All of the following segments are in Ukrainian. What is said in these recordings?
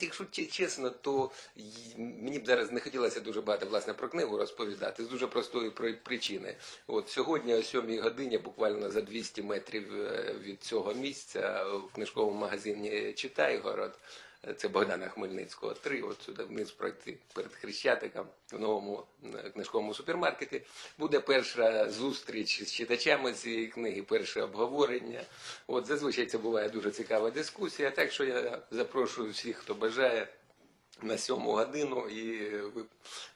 Якщо чесно, то мені б зараз не хотілося дуже багато власне про книгу розповідати з дуже простої при- причини. От сьогодні о 7 годині, буквально за 200 метрів е, від цього місця, в книжковому магазині Читайгород. Це Богдана Хмельницького 3, от сюди вниз пройти перед Хрещатиком в новому е, книжковому супермаркеті. Буде перша зустріч з читачами цієї книги, перше обговорення. От зазвичай це буває дуже цікава дискусія. Так що я запрошую всіх, хто бажає. На сьому годину, і ви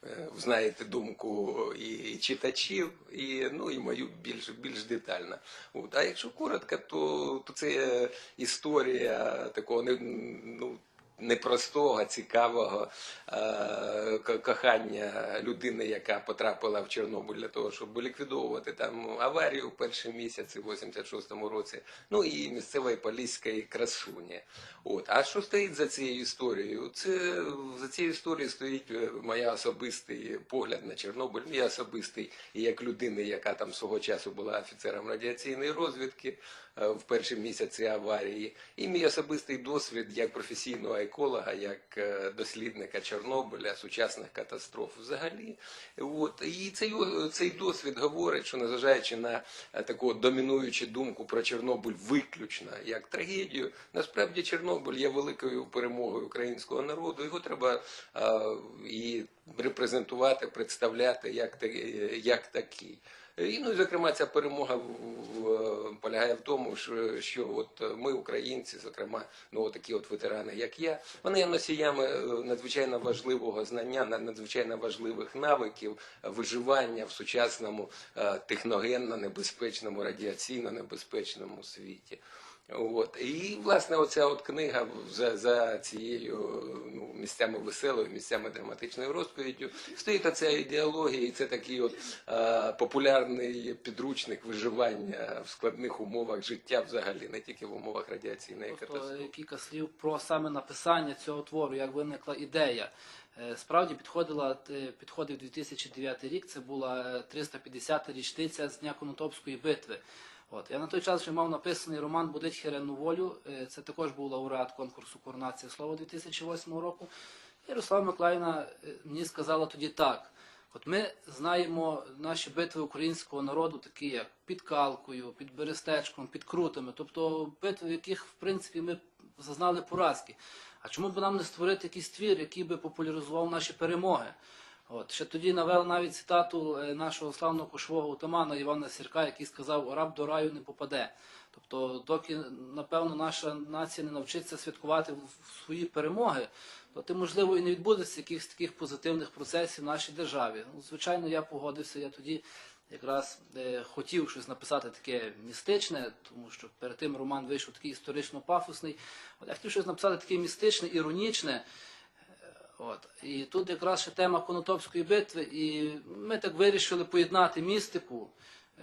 е, знаєте думку і читачів, і ну і мою більш більш детально. От. А якщо коротко, то, то це історія такого ну. Непростого, цікавого е, кохання людини, яка потрапила в Чорнобиль для того, щоб ліквідовувати там аварію в перші місяці в 86-му році. Ну і місцевої поліської красуні. От. А що стоїть за цією історією? Це за цією історією стоїть е, моя особистий погляд на Чорнобиль, мій особистий як людини, яка там свого часу була офіцером радіаційної розвідки е, в перші місяці аварії, і мій особистий досвід як професійного еколога, як е, дослідника Чорнобиля, сучасних катастроф взагалі. От. І цей, цей досвід говорить, що незважаючи на е, таку домінуючу думку про Чорнобиль виключно як трагедію, насправді Чорнобиль є великою перемогою українського народу. Його треба е, і репрезентувати, представляти як, як такий. І, ну, зокрема, ця перемога в- полягає в тому, що, що от ми, українці, зокрема, ну такі от ветерани, як я, вони є носіями е, надзвичайно важливого знання, на- надзвичайно важливих навиків виживання в сучасному е, техногенно небезпечному, радіаційно небезпечному світі. От. І, власне, оця от книга за, за цією ну, місцями веселою, місцями драматичною розповіддю стоїть оця ідеологія, і це такий от е, популярний підручник виживання в складних умовах життя взагалі, не тільки в умовах радіаційної катастрофи. е, кілька слів про саме написання цього твору, як виникла ідея. Е, Справді підходила е, підходив 2009 рік. Це була 350-та річниця з дня Конотопської битви. От я на той час вже мав написаний роман Будить Хирену волю. Е, Це також був лауреат конкурсу Коронація слова 2008 року. І Руслава Миколаївна е, мені сказала тоді так. От ми знаємо наші битви українського народу, такі як під Калкою, під Берестечком, під Крутами, тобто битви, в яких в принципі ми зазнали поразки. А чому б нам не створити якийсь твір, який би популяризував наші перемоги? От ще тоді навел навіть цитату е, нашого славного кошового отамана Івана Сірка, який сказав: раб до раю не попаде. Тобто, доки напевно наша нація не навчиться святкувати свої перемоги, то ти, можливо, і не відбудеться якихось таких позитивних процесів в нашій державі. Ну, звичайно, я погодився. Я тоді якраз е, хотів щось написати таке містичне, тому що перед тим роман вийшов такий історично-пафосний. От я хотів щось написати таке містичне, іронічне. От. І тут якраз ще тема Конотопської битви, і ми так вирішили поєднати містику,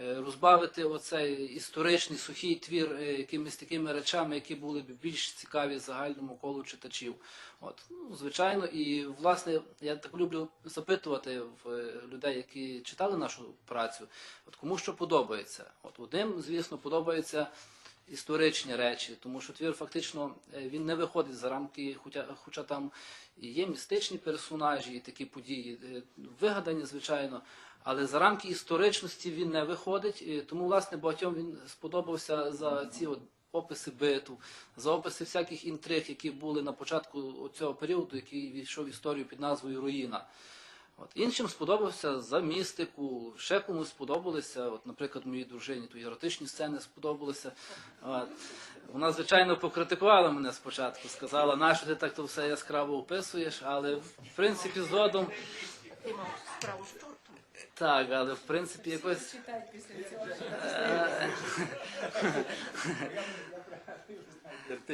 е, розбавити оцей історичний сухий твір е, якимись такими речами, які були б більш цікаві загальному колу читачів. От. Ну, звичайно, і власне я так люблю запитувати в е, людей, які читали нашу працю, от кому що подобається. От одним, звісно, подобається історичні речі, тому що твір фактично е, він не виходить за рамки, хоча, хоча там є містичні персонажі, і такі події е, вигадані, звичайно. Але за рамки історичності він не виходить, тому власне багатьом він сподобався за ці от описи битв, за описи всяких інтриг, які були на початку цього періоду, який війшов в історію під назвою Руїна. От. Іншим сподобався за містику, ще комусь сподобалися, от, наприклад, моїй дружині, то еротичні сцени сподобалися. От. Вона, звичайно, покритикувала мене спочатку, сказала, нащо ти так то все яскраво описуєш, але в принципі згодом Ти мав справу з чортом. так, але в принципі якось. Читай після цього.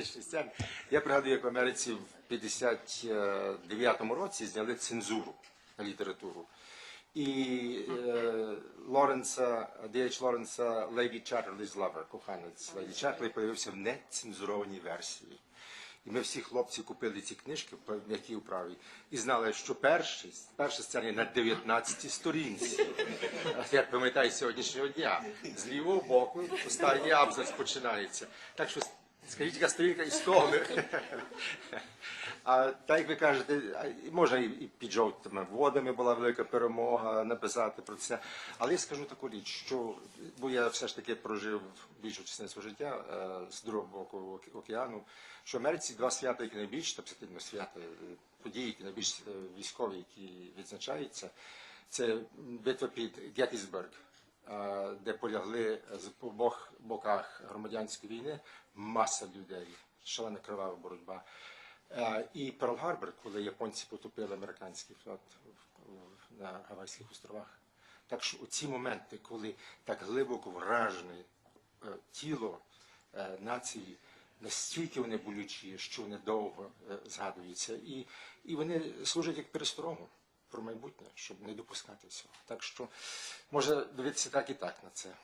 Сцени. Я пригадую, як в Америці в 59-му році зняли цензуру літературу. І е, Лоренса, Д.H. Лоренса Леді Чаттерлі's Lover, коханець Леді Чаттерлі, появився в нецензурованій версії. І ми всі хлопці купили ці книжки в м'якій управі і знали, що перша сцена на 19 сторінці. Я пам'ятаю сьогоднішнього дня. З лівого боку останній абзац починається. Так що скажіть, яка сторінка із того. А так як ви кажете, може і під жовтими водами була велика перемога написати про це. Але я скажу таку річ, що бо я все ж таки прожив більшу частину свого життя е, з другого боку океану, що в Америці два свята, які найбільш тобто ну, свята, е, події, які найбільш е, військові, які відзначаються, це битва під Геттісберг, де полягли з обох боках громадянської війни маса людей, шалена кривава боротьба. І Перл-Гарбор, коли японці потопили американський флот на Гавайських островах. Так що у ці моменти, коли так глибоко вражене е, тіло е, нації, настільки вони болючі, що вони довго е, згадуються, і, і вони служать як пересторогу про майбутнє, щоб не допускати цього. Так що може дивитися так і так на це.